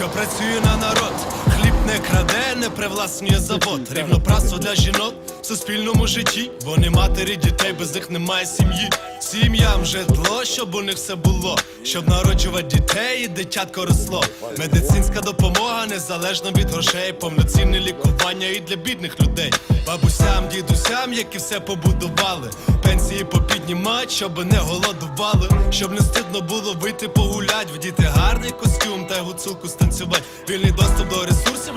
Що працює на народ. Не краде, не привласнює завод. Рівноправство для жінок в суспільному житті. Вони матері дітей, без них немає сім'ї. Сім'ям житло, щоб у них все було, щоб народжувати дітей і дитятко росло. Медицинська допомога незалежно від грошей, повноцінне лікування і для бідних людей. Бабусям, дідусям, які все побудували. Пенсії попіднімать, щоб не голодували, щоб не стидно було вийти погулять, вдіти гарний костюм та гуцулку станцювати. Вільний доступ до ресурсів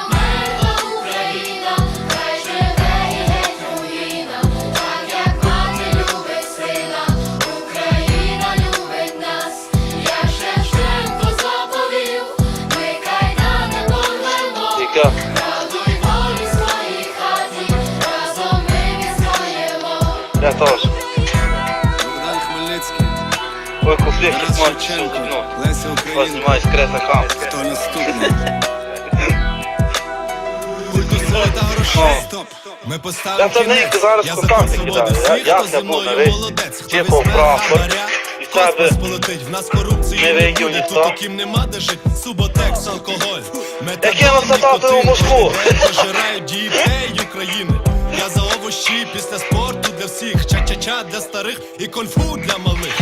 Відстоїмо. Богдан Хмельницький, Ой, можна Шевченко, ну, Леся Українка. знімаю секретна камера. Хто наступний? Стоп. Ми не кінець. зараз Я закон свободи кидаю. Я- всіх, хто зі мною молодець. Хто типу візьме хабаря, І космос полетить. В нас корупції Не буде. Тут таким нема де жить. Суботекс, алкоголь. У Москву? Пожирають дітей Ча-ча-ча для старих і конфу для малих.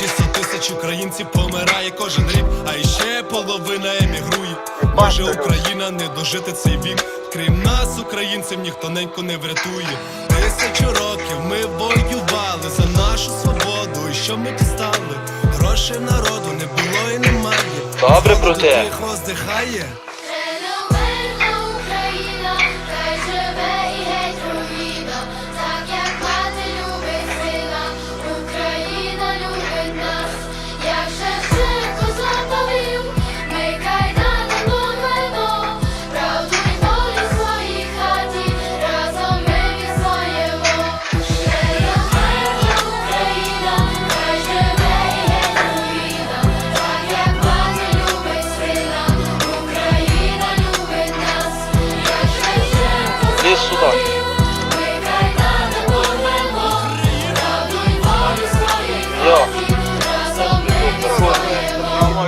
600 тисяч українців помирає кожен рік, а іще половина емігрує. Може Україна не дожити цей вік. Крім нас, українців, ніхто ненько не врятує. Тисячу років ми воювали за нашу свободу. І що ми дістали? Грошей народу не було і немає. Добре про те.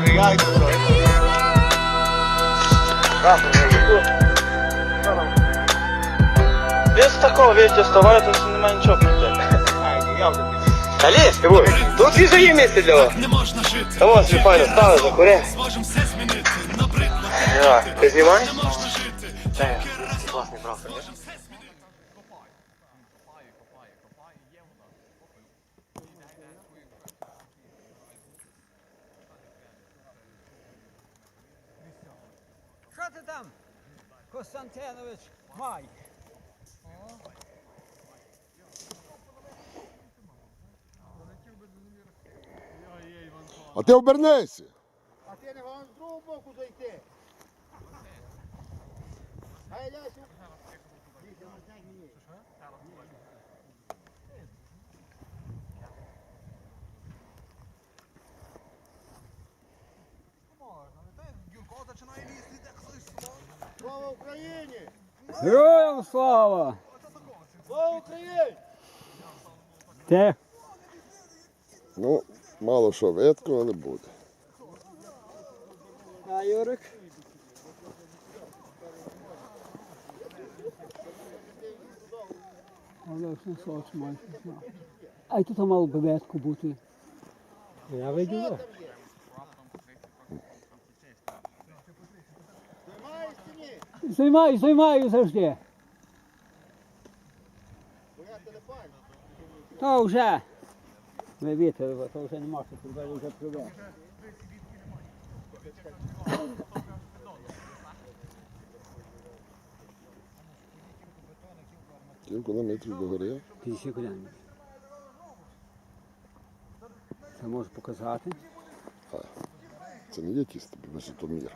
Відстоїмо. Без такого, видите, вставай, тут немає нічого проти. Аліс, тут і же є місце для вас. Так не можна жити. Та ось, ви файно стали, закуря. Зможем все змінити. Наприклад, Я, ти знімаєш? не можна жити. Це класний правда. Що ти там, Костянтинович, май? А ти обернися. А ти не вам з другого боку зайти. Хай лясю. Слава Україні! Героям слава! Слава Україні! Те, Ну, мало що видко, але буде. а Юрик? Але ж не соч майже знав. А й тут мало би ветку бути. Я вийду. Займаю, займаю завжди. То вже. Ви вітер, то вже не можете, тебе вже привез. Кілька кілометрів до гори. 50 куди. Це можу показати. Це не якийсь тобі висотомір.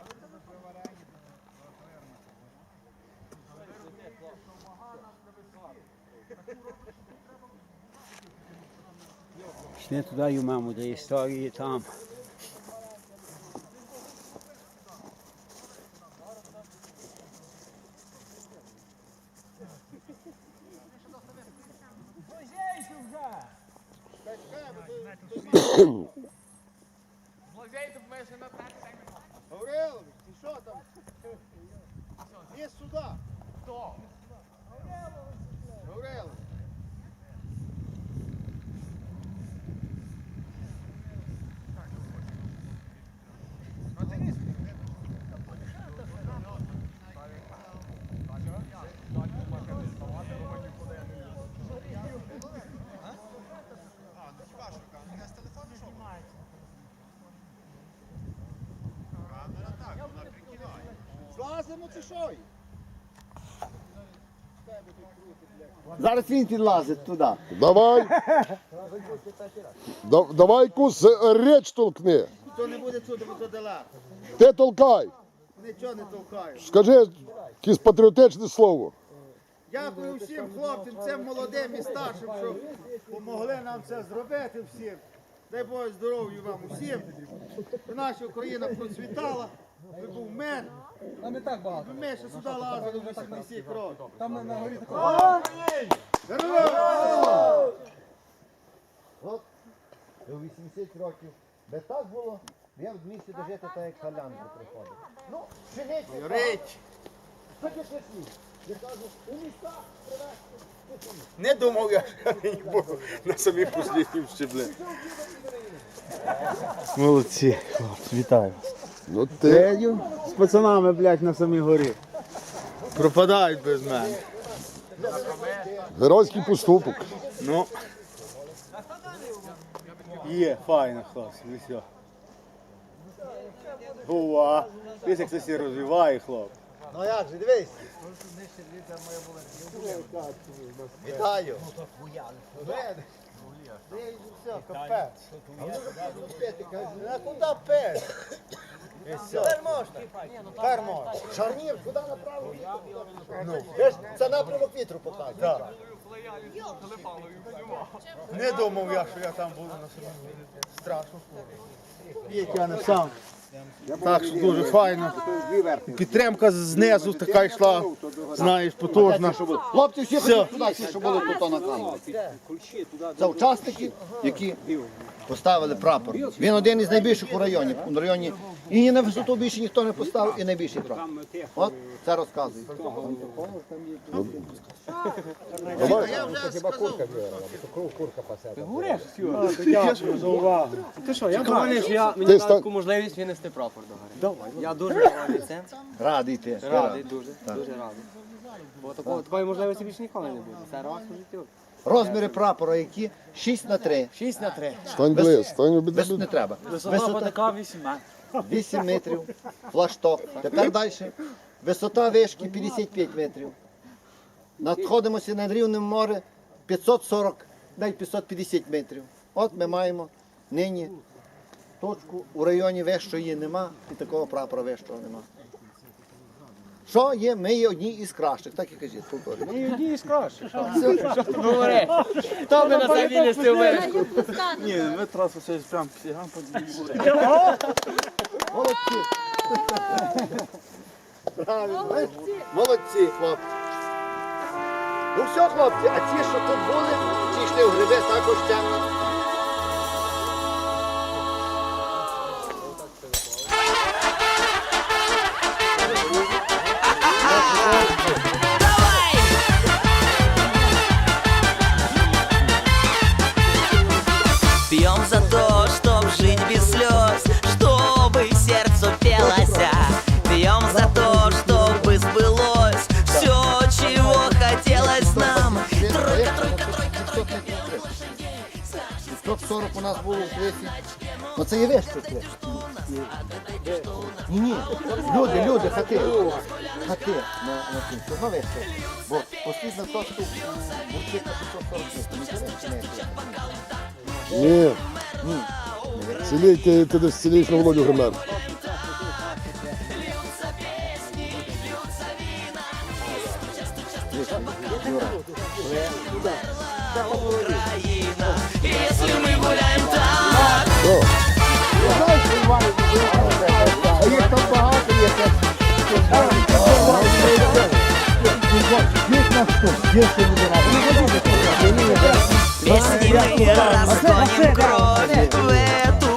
Isn't that you, man, with the story you, Злазимо чи що? Зараз він підлазить туди. Давай. Да- давай кус реч толкни. Хто не буде чути, бо то далеко. Ти толкай. Нічого не толкаю. Скажи якесь патріотичне слово. Дякую всім хлопцям, цим молодим і старшим, що допомогли нам це зробити всім. Дай Боже здоров'я вам усім. Щоб наша Україна процвітала, щоб був мир. Там і так багато. Ми ще сюди лазили в 80 років. Там на, на горі такого. От до 80 років. Би так було, я в місті дожити так, як халянки приходить. Ну, пшениці. Що ти пішли? Я кажу, у містах Не думав я, що я не буду на самі посліднім щеблі. Молодці, хлопці, вітаю вас. Ну ти З пацанами, блядь, на самій горі. Пропадають без мене. геройський поступок. Ну. Є, файно, хлопці, і все. Ува, дивись, як це все розвиває, хлоп. Ну як же, дивись. Вітаю. Все, капець. А куди пес? Тепер можна. Тепер можна. Шарнір, куди направо? Ну, ви ж це напрямок вітру показує. Так. Не думав я, що я там буду на самому. Страшно. Як я не сам. Так що дуже файно. Підтримка знизу така йшла, знаєш, потужна. Хлопці всі ходять туди, всі, що були тут на камері. Це учасники, які поставили прапор. Він один із найбільших у районі. У районі і на висоту більше ніхто не поставив, і найбільший прапор. От це розказує. Дякую за увагу. Ти що, я думаю, що я мені дали таку можливість винести прапор до гори. Я дуже радий цим. Радий ти. Радий, дуже, дуже радий. Бо такого, такої можливості більше ніколи не буде. Це раз у життю. Розміри прапора, які 6 на 3. 6 на 3. Стань близько, стань обіди. Висот не треба. Висота Висота потака 8 метрів. 8 метрів, флашток. Тепер далі. Висота вишки 55 метрів. Надходимося над рівнем моря 540, навіть 550 метрів. От ми маємо нині точку у районі вищої нема і такого прапора вищого нема. Що є? Ми є одні із кращих, так і кажіть, повторюю. Ні, одні із кращих. Говори. Хто би на це винести вишку? Ні, ми трасу все прям фігам Молодці! Правильно. Молодці, хлопці. Ну все, хлопці, а ті, що тут були, ті йшли в гриби, також темно. Було в клесі. Ну це є весь тут клес. Ні, ні. Люди, люди, хати. Хати на, на цим. Це весь тут. Бо послідна точка бурчик на 540 місць. Не це весь, чи не? Ні. Цілій, ти, ти десь цілієш на Володю Гример. Украина. Если мы гуляем так, А їх там багато є. це- песни мы разгоним кровь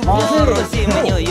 в зимнюю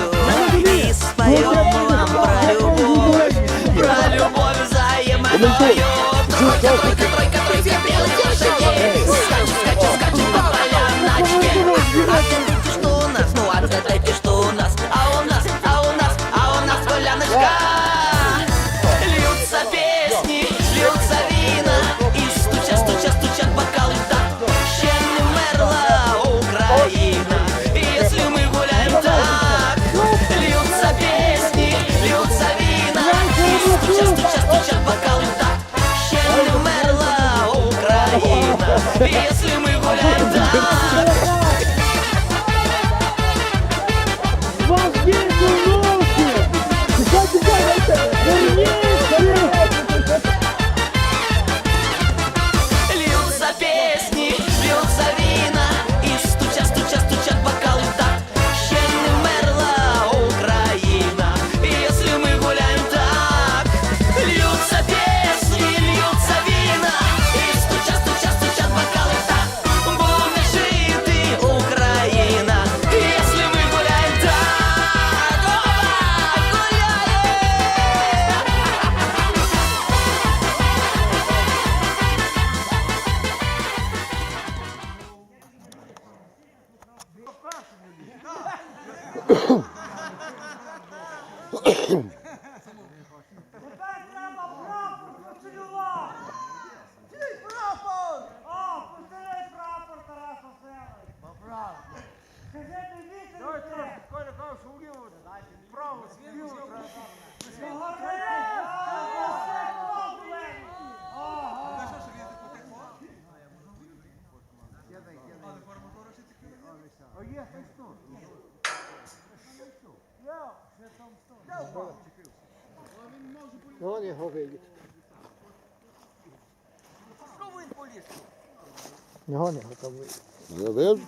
não não to był... Nie wiesz?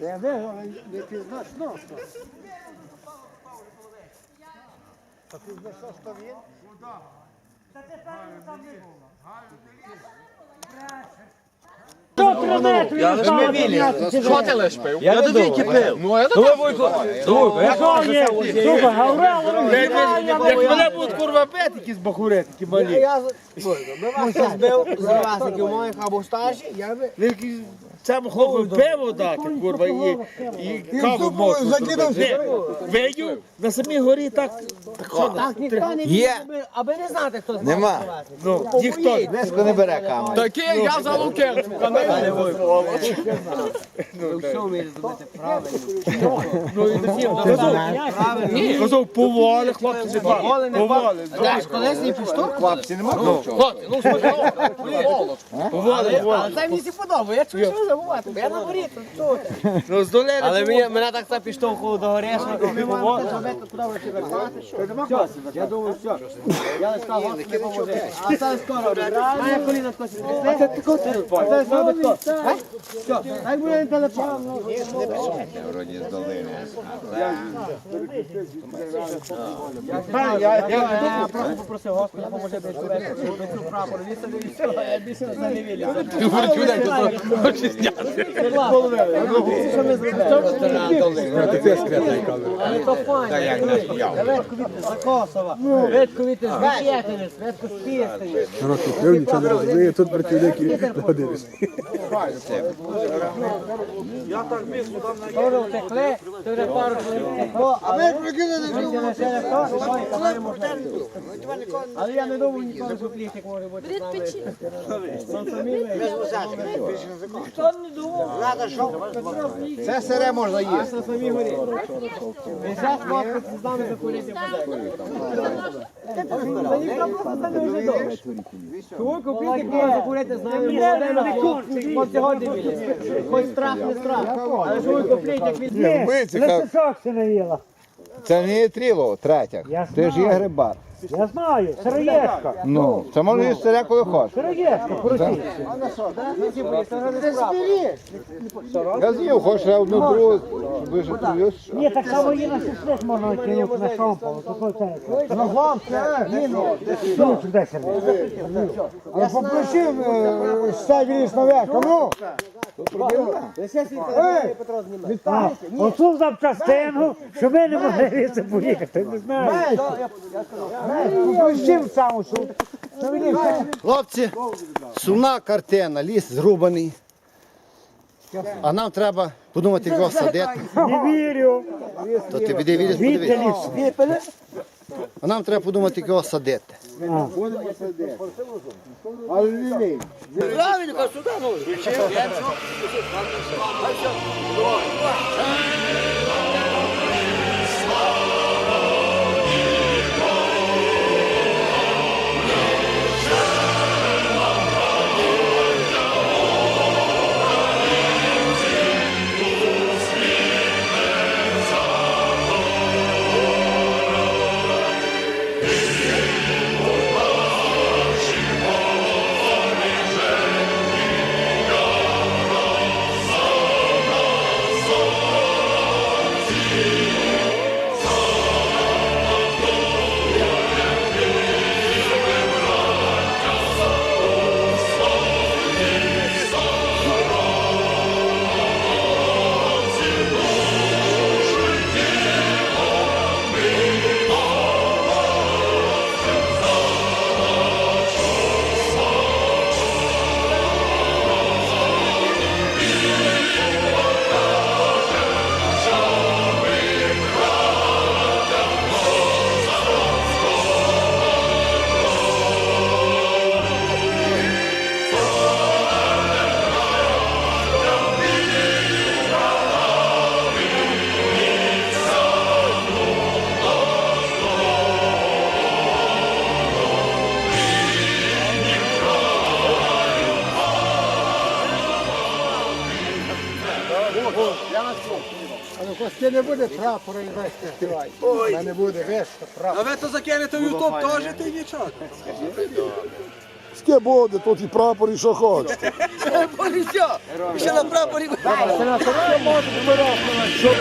Ja wiem, ale nie 15 noc. To 15 noc to wiem? está te pani tam nie było. 100 кілометрів Я лише здав, мобілі. м'ясо чи Що ти лиш пив? Я до двійки пив. Ну, я до Давай, Войко. Давай, Войко. Що є? Слухай, Гаврило, Як мене будуть курва пити, якісь бахурети, які малі. Я би ну, вас збив з вас, які моїх або старші, я би... Цьому хлопу пиво дати, курва, і, і каву можу. Вию, на самій горі так, так ніхто не Є. аби, аби не знати, хто знає. Нема. ну, ніхто. Деско не бере камеру. Такий я за лукер. Казав, поволі, хлопці, поволі, поволі. Знаєш, колись не піштовх? Хлопці, нема Хлопці, ну смачно. Поволі, поволі. Але це мені всі подобає, я чую, що забувати, бо я на горі, що ти? Ну, здолели. Але мені, мене так це підштовхувало до що ми маємо зробити, ви вертати, що? Все, я думаю, все. Я лише сказав, Господи, поможи. А це скоро, має коліна хтось віднесли. А це тако телефон. Це зробить хто? Все, дай буде телефон. Я, я, я просто попросив Господа, поможи без цю прапор вісили, і все, я більше не вірю. Ми зробили? Але то файно. Редко від за Косова, редко від з Бекетинець, з Пістині. Трохи пив, нічого не розумію, тут працівники доходились. Тоже втекли, то вже пару чоловік а ми прикинули, що не хто, немає каналі можливості. Але я не думаю, ніколи суплітник може бути з нами. Ніхто не думав. Це сире можна їсти. На самій горі. Зараз хлопець з нами закурити буде. Та ніхто просто не вже добре. Кого купити, кого закурити з нами молодими, хоч сьогодні білі. Хоч страх, не страх. Але що ви як від Ми цікаво. Це не тріло, третя. Ти ж є грибар. Я знаю, сироєшка. Ну, це може їсти сире, коли хочеш. Сироєшка, поросі. Я з'їв, хоч ще одну другу, щоб ви ж. Ні, так само і на шашлик можна кинути на шомпол. На вам, це, ні, ну. Тут десь. Але попросив, став ліс наверх, ну. Оцю запчастину, що ми не могли віце поїхати, не знаю. Що. Хлопці, сумна картина, ліс зрубаний. А нам треба подумати, кого садити. не вірю. То ти піди віриш, подивись. ліс. А нам треба подумати, кого садити. Ти не Буде прапора і весь співай. Ой. Не буде весь прапор. А ви то закинете в Ютуб теж, ти нічого. Ске буде, тут і прапор, і що хочете. Ще на прапорі. Що